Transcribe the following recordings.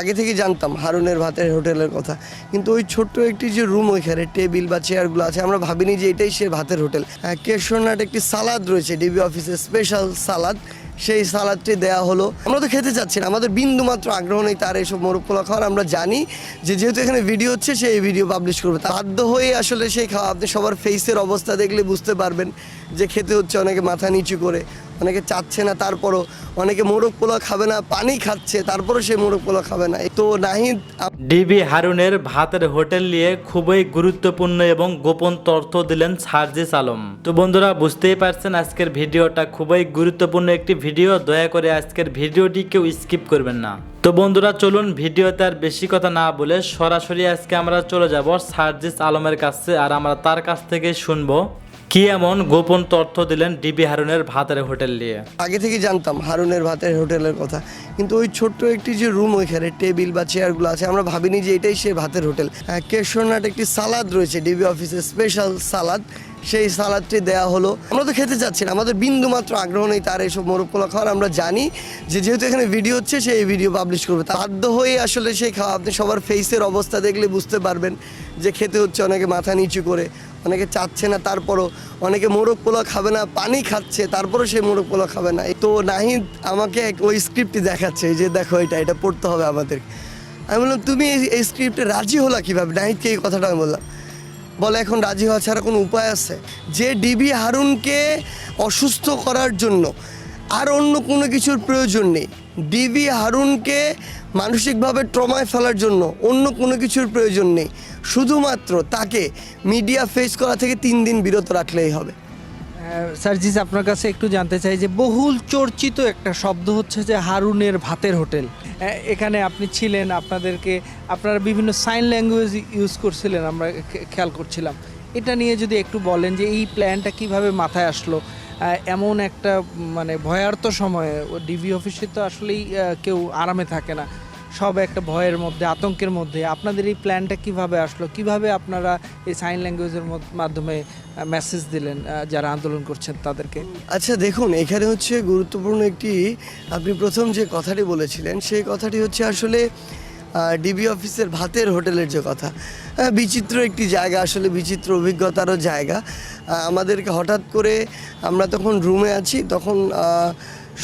আগে থেকে জানতাম হারুনের ভাতের হোটেলের কথা। কিন্তু ওই ছোট্ট একটি যে রুম ওইখানে, টেবিল বা চেয়ারগুলো আছে, আমরা ভাবিনি যে এটাই সে ভাতের হোটেল। কেশরনাট একটি সালাদ রয়েছে, ডিবি অফিসের স্পেশাল সালাদ। সেই সালাদটি দেয়া হলো। আমরা তো খেতে চাচ্ছি না, আমাদের বিন্দু মাত্র আগ্রহ নেই তার এইসব মোরগ খাওয়ার। আমরা জানি যে যেহেতু এখানে ভিডিও হচ্ছে, সে এই ভিডিও পাবলিশ করবে। বাধ্য হয়ে আসলে সেই খাওয়া, আপনি সবার ফেসের অবস্থা দেখলে বুঝতে পারবেন যে খেতে হচ্ছে অনেকে মাথা নিচু করে। অনেকে চাচ্ছে না, তারপরও অনেকে মোরগ পোলা খাবে না, পানি খাচ্ছে, তারপরও সে মোরগ পোলা খাবে না। তো নাহিদ ডিবি হারুনের ভাতের হোটেল নিয়ে খুবই গুরুত্বপূর্ণ এবং গোপন তথ্য দিলেন সার্জিস আলম। তো বন্ধুরা, বুঝতেই পারছেন আজকের ভিডিওটা খুবই গুরুত্বপূর্ণ একটি ভিডিও, দয়া করে আজকের ভিডিওটি কেউ স্কিপ করবেন না। তো বন্ধুরা, চলুন ভিডিওতে আর বেশি কথা না বলে সরাসরি আজকে আমরা চলে যাব সার্জিস আলমের কাছে, আর আমরা তার কাছ থেকে শুনব। কি এমন গোপন তথ্য দিলেন ডিবি হারুনের ভাতের হোটেল নিয়ে? আগে থেকে জানতাম হারুনের ভাতের হোটেলের কথা। কিন্তু ওই ছোট্ট একটি যে রুম ওইখানে, টেবিল বা চেয়ারগুলো আছে, আমরা ভাবিনি যে এটাই সে ভাতের হোটেল। কেশরনাট একটি সালাদ রয়েছে, ডিবি অফিসের স্পেশাল সালাদ। সেই সালাদটি দেয়া হলো। আমরা তো খেতে চাচ্ছি না, আমাদের বিন্দু মাত্র আগ্রহ নেই তার এইসব মোরগ পোলা খাওয়ার। আমরা জানি যে যেহেতু এখানে ভিডিও হচ্ছে, সে এই ভিডিও পাবলিশ করবে। বাধ্য হয়ে আসলে সেই খাওয়া, আপনি সবার ফেসের অবস্থা দেখলে বুঝতে পারবেন যে খেতে হচ্ছে অনেকে মাথা নিচু করে। অনেকে চাচ্ছে না, তারপরও অনেকে মোরগ পোলা খাবে না, পানি খাচ্ছে, তারপরও সে মোরগ পোলা খাবে না। তো নাহিদ আমাকে ওই স্ক্রিপ্টটি দেখাচ্ছে যে দেখো এটা এটা পড়তে হবে আমাদের। আমি বললাম, তুমি এই স্ক্রিপ্টে রাজি হলা কীভাবে? নাহিদকে এই কথাটা আমি বললাম, বলে, এখন রাজি হওয়া ছাড়া কোনো উপায় আছে? যে ডিবি হারুনকে অসুস্থ করার জন্য আর অন্য কোনো কিছুর প্রয়োজন নেই ডিবি হারুনকে মানসিকভাবে ট্রমায় ফেলার জন্য অন্য কোনো কিছুর প্রয়োজন নেই। শুধুমাত্র তাকে মিডিয়া ফেস করা থেকে তিন দিন বিরত রাখলেই হবে। সার্জিস, আপনার কাছে একটু জানতে চাই যে বহুল চর্চিত একটা শব্দ হচ্ছে যে হারুনের ভাতের হোটেল। এখানে আপনি ছিলেন, আপনাদেরকে আপনারা বিভিন্ন সাইন ল্যাঙ্গুয়েজ ইউজ করছিলেন, আমরা খেয়াল করছিলাম। এটা নিয়ে যদি একটু বলেন যে এই প্ল্যানটা কীভাবে মাথায় আসলো এমন একটা মানে ভয়ার্ত সময়ে ডিবি অফিসে তো আসলেই কেউ আরামে থাকে না। সব একটা ভয়ের মধ্যে, আতঙ্কের মধ্যে। আপনাদের এই প্ল্যানটা কীভাবে আসলো? কীভাবে আপনারা এই সাইন ল্যাঙ্গুয়েজের মাধ্যমে মেসেজ দিলেন যারা আন্দোলন করছেন তাদেরকে? আচ্ছা দেখুন, এখানে হচ্ছে গুরুত্বপূর্ণ একটি, আপনি প্রথম যে কথাটি বলেছিলেন, সেই কথাটি হচ্ছে আসলে ডিবি অফিসের ভাতের হোটেলের যে কথা। হ্যাঁ, বিচিত্র একটি জায়গা আসলে বিচিত্র অভিজ্ঞতারও জায়গা। আমাদেরকে হঠাৎ করে আমরা তখন রুমে আছি তখন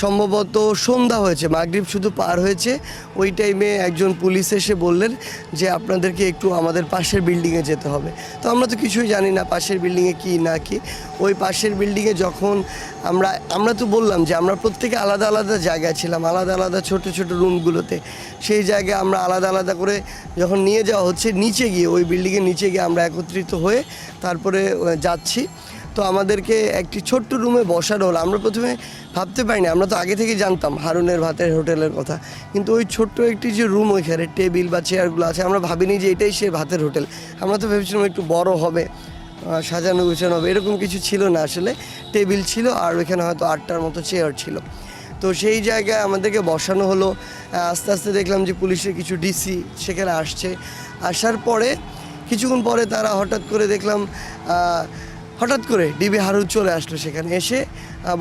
সম্ভবত সন্ধ্যা হয়েছে, মাগরিব শুধু পার হয়েছে। ওই টাইমে একজন পুলিশ এসে বললেন যে, আপনাদেরকে একটু আমাদের পাশের বিল্ডিংয়ে যেতে হবে। তো আমরা তো কিছুই জানি না পাশের বিল্ডিংয়ে কি না কি। ওই পাশের বিল্ডিংয়ে যখন আমরা আমরা তো বললাম যে, আমরা প্রত্যেকে আলাদা আলাদা জায়গায় ছিলাম, আলাদা আলাদা ছোট ছোট রুমগুলোতে সেই জায়গায় আমরা আলাদা আলাদা করে যখন নিয়ে যাওয়া হচ্ছে, নিচে গিয়ে, ওই বিল্ডিংয়ের নিচে গিয়ে আমরা একত্রিত হয়ে তারপরে যাচ্ছি। তো আমাদেরকে একটি ছোট্ট রুমে বসানো হলো। আমরা প্রথমে ভাবতে পারিনি, আমরা তো আগে থেকে জানতাম হারুনের ভাতের হোটেলের কথা। কিন্তু ওই ছোট্ট একটি যে রুম ওইখানে টেবিল বা চেয়ারগুলো আছে, আমরা ভাবিনি যে এটাই সে ভাতের হোটেল। আমরা তো ভেবেছিলাম একটু বড় হবে সাজানো গুছানো হবে, এরকম কিছু ছিল না আসলে। টেবিল ছিল আর ওইখানে হয়তো আটটার মতো চেয়ার ছিল। তো সেই জায়গায় আমাদেরকে বসানো হলো। আস্তে আস্তে দেখলাম যে পুলিশের কিছু ডিসি সেখানে আসছে। আসার পরে, কিছুক্ষণ পরে তারা হঠাৎ করে দেখলাম হঠাৎ করে ডিবি হারু চলে আসলো সেখানে এসে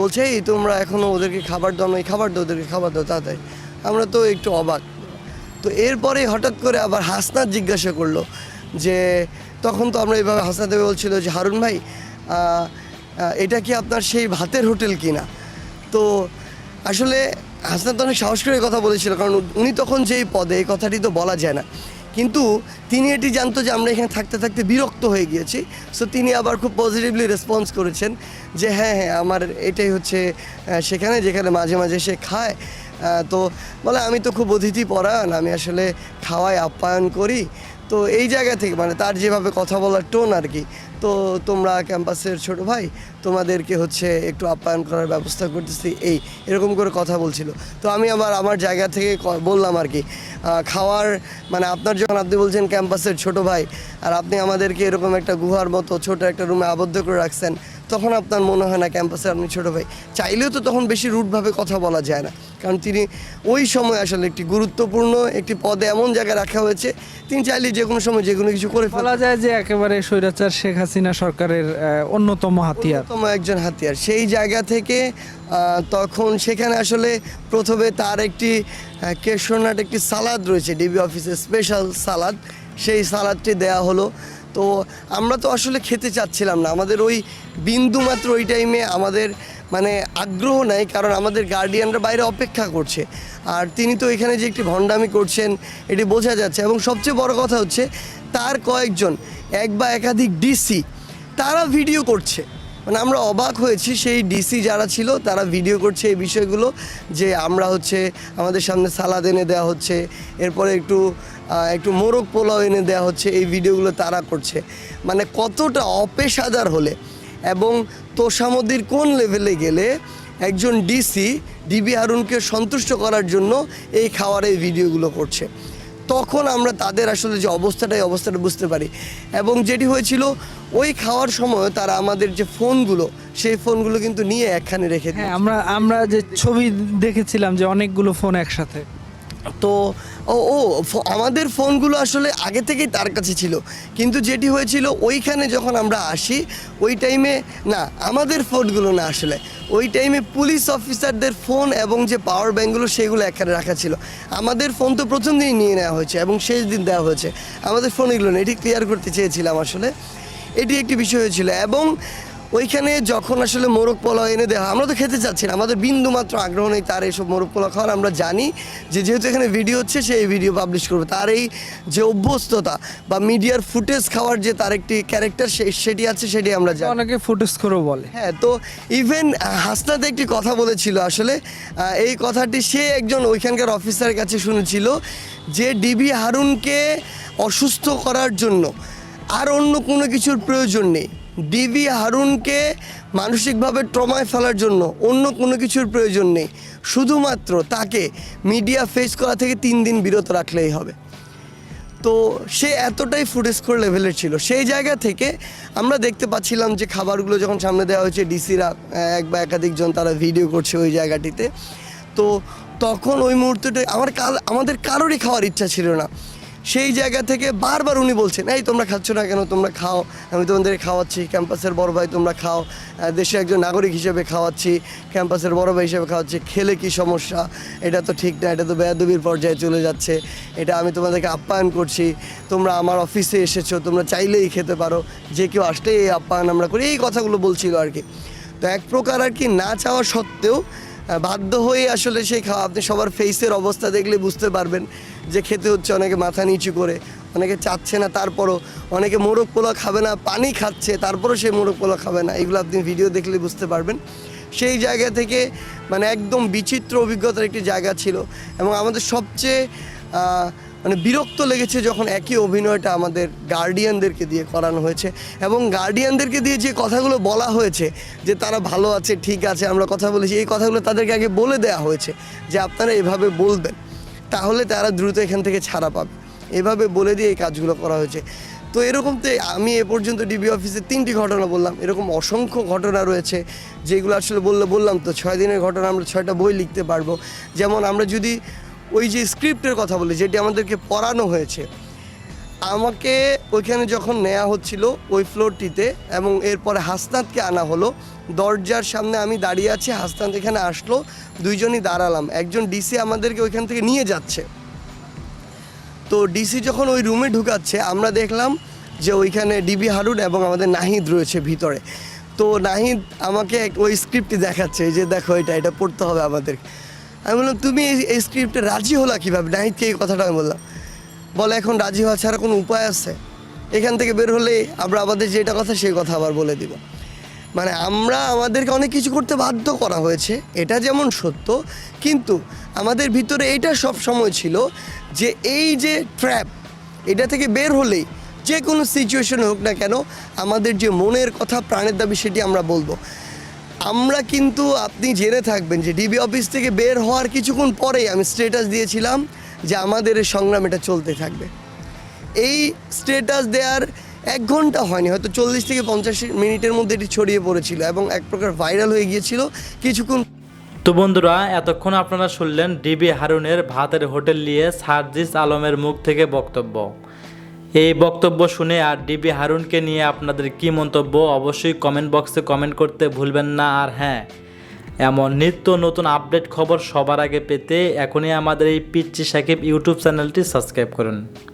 বলছে, এই তোমরা এখনও ওদেরকে খাবার দাও নাই, খাবার দাও, ওদেরকে খাবার দাও, তাড়াতাড়ি। আমরা তো একটু অবাক। তো এরপরে হঠাৎ করে আবার হাসনাত জিজ্ঞাসা করল যে, তখন তো আমরা এইভাবে হাসনাতে বলছিল যে, হারুন ভাই এটা কি আপনার সেই ভাতের হোটেল কিনা? তো আসলে হাসনাত অনেক সাহস করে কথা বলেছিল, কারণ উনি তখন যেই পদে, এই কথাটি তো বলা যায় না। কিন্তু তিনি এটি জানতো যে আমরা এখানে থাকতে থাকতে বিরক্ত হয়ে গিয়েছি। সো তিনি আবার খুব পজিটিভলি রেসপন্স করেছেন যে হ্যাঁ হ্যাঁ আমার এটাই হচ্ছে সেখানে যেখানে মাঝে মাঝে সে খায়। তো বলে, আমি তো খুব অতিথি পরায়ণ, আমি আসলে খাওয়ায় আপ্যায়ন করি। তো এই জায়গা থেকে মানে তার যেভাবে কথা বলার টোন আর কি, তো তোমরা ক্যাম্পাসের ছোট ভাই, তোমাদেরকে হচ্ছে একটু আপ্যায়ন করার ব্যবস্থা করতেছি, এই, এরকম করে কথা বলছিল। তো আমি আবার আমার জায়গা থেকে বললাম আর কি খাওয়ার মানে আপনার যখন আপনি বলছেন ক্যাম্পাসের ছোট ভাই, আর আপনি আমাদেরকে এরকম একটা গুহার মতো ছোট একটা রুমে আবদ্ধ করে রাখছেন তখন আপনার মনে হয় না ক্যাম্পাসে আপনি ছোটো ভাই। চাইলেও তো তখন বেশি রুটভাবে কথা বলা যায় না। কারণ তিনি ওই সময় আসলে একটি গুরুত্বপূর্ণ একটি পদে এমন জায়গায় রাখা হয়েছে তিনি চাইলে যে কোনো সময় যে কোনো কিছু করে বলা যায় যে একেবারে স্বৈরাচার শেখ হাসিনা সরকারের অন্যতম হাতিয়ার। অন্যতম একজন হাতিয়ার। সেই জায়গা থেকে তখন সেখানে আসলে প্রথমে তার একটি আহ, কেশরনাট একটি সালাদ রয়েছে ডিবি অফিসের স্পেশাল সালাদ। সেই সালাদটি দেয়া হলো। তো আমরা তো আসলে খেতে চাচ্ছিলাম না। আমাদের ওই বিন্দু মাত্র ওই টাইমে আমাদের মানে আগ্রহ নাই, কারণ আমাদের গার্ডিয়ানরা বাইরে অপেক্ষা করছে। আর তিনি তো এখানে যে একটি ভণ্ডামি করছেন, এটি বোঝা যাচ্ছে। এবং সবচেয়ে বড় কথা হচ্ছে, তার কয়েকজন, এক বা একাধিক ডিসি তারা ভিডিও করছে। মানে আমরা অবাক হয়েছি, সেই ডিসি যারা ছিল, তারা ভিডিও করছে এই বিষয়গুলো, যে আমরা হচ্ছে আমাদের সামনে সালাদ এনে দেওয়া হচ্ছে, এরপরে একটু একটু মোরগ পোলাও এনে দেওয়া হচ্ছে, এই ভিডিওগুলো তারা করছে। মানে কতটা অপেশাদার হলে এবং তোষামদির কোন লেভেলে গেলে একজন ডিসি ডিবি হারুনকে সন্তুষ্ট করার জন্য এই খাওয়ার এই ভিডিওগুলো করছে। তখন আমরা তাদের আসলে যে অবস্থাটা, এই অবস্থাটা বুঝতে পারি। এবং যেটি হয়েছিল, ওই খাওয়ার সময় তারা আমাদের যে ফোনগুলো, সেই ফোনগুলো কিন্তু নিয়ে একখানে রেখে হ্যাঁ আমরা আমরা যে ছবি দেখেছিলাম যে অনেকগুলো ফোন একসাথে। তো ও ও আমাদের ফোনগুলো আসলে আগে থেকেই তার কাছে ছিল। কিন্তু যেটি হয়েছিল, ওইখানে যখন আমরা আসি, ওই টাইমে, না, আমাদের ফোনগুলো না আসলে। ওই টাইমে পুলিশ অফিসারদের ফোন এবং যে পাওয়ার ব্যাঙ্কগুলো, সেগুলো এখানে রাখা ছিল। আমাদের ফোন তো প্রথম দিনই নিয়ে নেওয়া হয়েছে এবং শেষ দিন দেওয়া হয়েছে। আমাদের ফোন এগুলো না এটি ক্লিয়ার করতে চেয়েছিলাম আসলে। এটি একটি বিষয় হয়েছিল এবং ওইখানে যখন আসলে মোরগ পোলাও এনে দেওয়া আমরা তো খেতে চাচ্ছি না। আমাদের বিন্দু মাত্র আগ্রহ নেই তার এইসব মোরগ পোলাও খাওয়ার। আমরা জানি যে যেহেতু এখানে ভিডিও হচ্ছে সে এই ভিডিও পাবলিশ করবে। তার এই যে অভ্যস্ততা বা মিডিয়ার ফুটেজ খাওয়ার যে তার একটি ক্যারেক্টার সেটি আছে সেটি আমরা জানি। অনেকে ফুটেজ করেও বলে। হ্যাঁ তো ইভেন হাসনাতে একটি কথা বলেছিল আসলে। এই কথাটি সে একজন ওইখানকার অফিসারের কাছে শুনেছিল যে ডিবি হারুনকে অসুস্থ করার জন্য আর অন্য কোনো কিছুর প্রয়োজন নেই। ডিবি হারুনকে মানসিকভাবে ট্রমায় ফেলার জন্য অন্য কোনো কিছুর প্রয়োজন নেই। শুধুমাত্র তাকে মিডিয়া ফেস করা থেকে তিন দিন বিরত রাখলেই হবে। তো সে এতটাই ফুটেস্কোর লেভেলের ছিল। সেই জায়গা থেকে আমরা দেখতে পাচ্ছিলাম যে খাবারগুলো যখন সামনে দেওয়া হয়েছে, ডিসিরা এক বা একাধিকজন তারা ভিডিও করছে ওই জায়গাটিতে। তো তখন ওই মুহূর্তটা আমার কাল, আমাদের কারোরই খাওয়ার ইচ্ছা ছিল না। সেই জায়গা থেকে বারবার উনি বলছেন, এই তোমরা খাচ্ছ না কেন? তোমরা খাও। আমি তোমাদের খাওয়াচ্ছি। ক্যাম্পাসের বড় ভাই, তোমরা খাও। দেশে একজন নাগরিক হিসেবে খাওয়াচ্ছি। ক্যাম্পাসের বড় ভাই হিসেবে খাওয়াচ্ছি। খেলে কি সমস্যা? এটা তো ঠিক না। এটা তো বেয়াদবির পর্যায়ে চলে যাচ্ছে। এটা আমি তোমাদেরকে আপ্যায়ন করছি। তোমরা আমার অফিসে এসেছ। তোমরা চাইলেই খেতে পারো। যে কেউ আসলেই এই আপ্যায়ন আমরা করি। এই কথাগুলো বলছিল আর কি। তো এক প্রকার আর কি না চাওয়া সত্ত্বেও বাধ্য হয়ে আসলে সেই খাওয়া। আপনি সবার ফেসের অবস্থা দেখলে বুঝতে পারবেন। যে খেতে হচ্ছে, অনেকে মাথা নিচু করে, অনেকে চাচ্ছে না, তারপরও অনেকে মোরগ পোলা খাবে না, পানি খাচ্ছে, তারপরও সে মোরগ পোলা খাবে না। এগুলো আপনি ভিডিও দেখলে বুঝতে পারবেন। সেই জায়গা থেকে মানে একদম বিচিত্র অভিজ্ঞতার একটি জায়গা ছিল এবং আমাদের সবচেয়ে মানে বিরক্ত লেগেছে যখন একই অভিনয়টা আমাদের গার্ডিয়ানদেরকে দিয়ে করানো হয়েছে এবং গার্ডিয়ানদেরকে দিয়ে যে কথাগুলো বলা হয়েছে যে তারা ভালো আছে, ঠিক আছে, আমরা কথা বলেছি, এই কথাগুলো তাদেরকে আগে বলে দেওয়া হয়েছে যে আপনারা এভাবে বলবেন। তাহলে তারা দ্রুত এখান থেকে ছাড়া পাবে। এভাবে বলে দিয়ে এই কাজগুলো করা হয়েছে। তো এরকম তো আমি এ পর্যন্ত ডিবি অফিসে তিনটি ঘটনা বললাম। এরকম অসংখ্য ঘটনা রয়েছে, যেগুলো আসলে বললে বললাম তো, ছয় দিনের ঘটনা আমরা ছয়টা বই লিখতে পারব। যেমন আমরা যদি ওই যে স্ক্রিপ্টের কথা বলি, যেটি আমাদেরকে পড়ানো হয়েছে আমাকে ওইখানে যখন নেওয়া হচ্ছিল ওই ফ্লোরটিতে এবং এরপরে হাসনাতকে আনা হলো, দরজার সামনে আমি দাঁড়িয়ে আছি, হাসনাত এখানে আসলো, দুইজনই দাঁড়ালাম। একজন ডিসি আমাদেরকে ওইখান থেকে নিয়ে যাচ্ছে। তো ডিসি যখন ওই রুমে ঢুকাচ্ছে, আমরা দেখলাম যে ওইখানে ডিবি হারুন এবং আমাদের নাহিদ রয়েছে ভিতরে। তো নাহিদ আমাকে ওই স্ক্রিপ্টটি দেখাচ্ছে যে দেখো এটা এটা পড়তে হবে আমাদের। আমি বললাম, তুমি এই স্ক্রিপ্টে রাজি হলা কীভাবে? নাহিদকে এই কথাটা আমি বললাম। বলে, এখন রাজি হওয়া ছাড়া কোনো উপায় আছে? এখান থেকে বের হলে আমরা আমাদের যেটা কথা সেই কথা আবার বলে দিব। মানে আমরা আমাদেরকে অনেক কিছু করতে বাধ্য করা হয়েছে, এটা যেমন সত্য, কিন্তু আমাদের ভিতরে এটা সব সময় ছিল যে এই যে ট্র্যাপ এটা থেকে বের হলেই যে কোনো সিচুয়েশন হোক না কেন আমাদের যে মনের কথা, প্রাণের দাবি সেটি আমরা বলব। আমরা কিন্তু আপনি জেনে থাকবেন যে ডিবি অফিস থেকে বের হওয়ার কিছুক্ষণ পরেই আমি স্টেটাস দিয়েছিলাম। যে আমাদের এই সংগ্রাম এটা চলতে থাকবে। এই স্টেটাস দেওয়ার এক ঘণ্টা হয়নি, হয়তো চল্লিশ থেকে পঞ্চাশ মিনিটের মধ্যে এটি ছড়িয়ে পড়েছিল এবং এক প্রকার ভাইরাল হয়ে গিয়েছিল। কিছুক্ষণ তো বন্ধুরা, এতক্ষণ আপনারা শুনলেন ডিবি হারুনের ভাতের হোটেল নিয়ে সার্জিস আলমের মুখ থেকে বক্তব্য। এই বক্তব্য শুনে আর ডিবি হারুনকে নিয়ে আপনাদের কি মন্তব্য অবশ্যই কমেন্ট বক্সে কমেন্ট করতে ভুলবেন না। আর হ্যাঁ এমন নিত্য নতুন আপডেট খবর সবার আগে পেতে এখনই আমাদের এই পিচ্চি সাকিব ইউটিউব চ্যানেলটি সাবস্ক্রাইব করুন।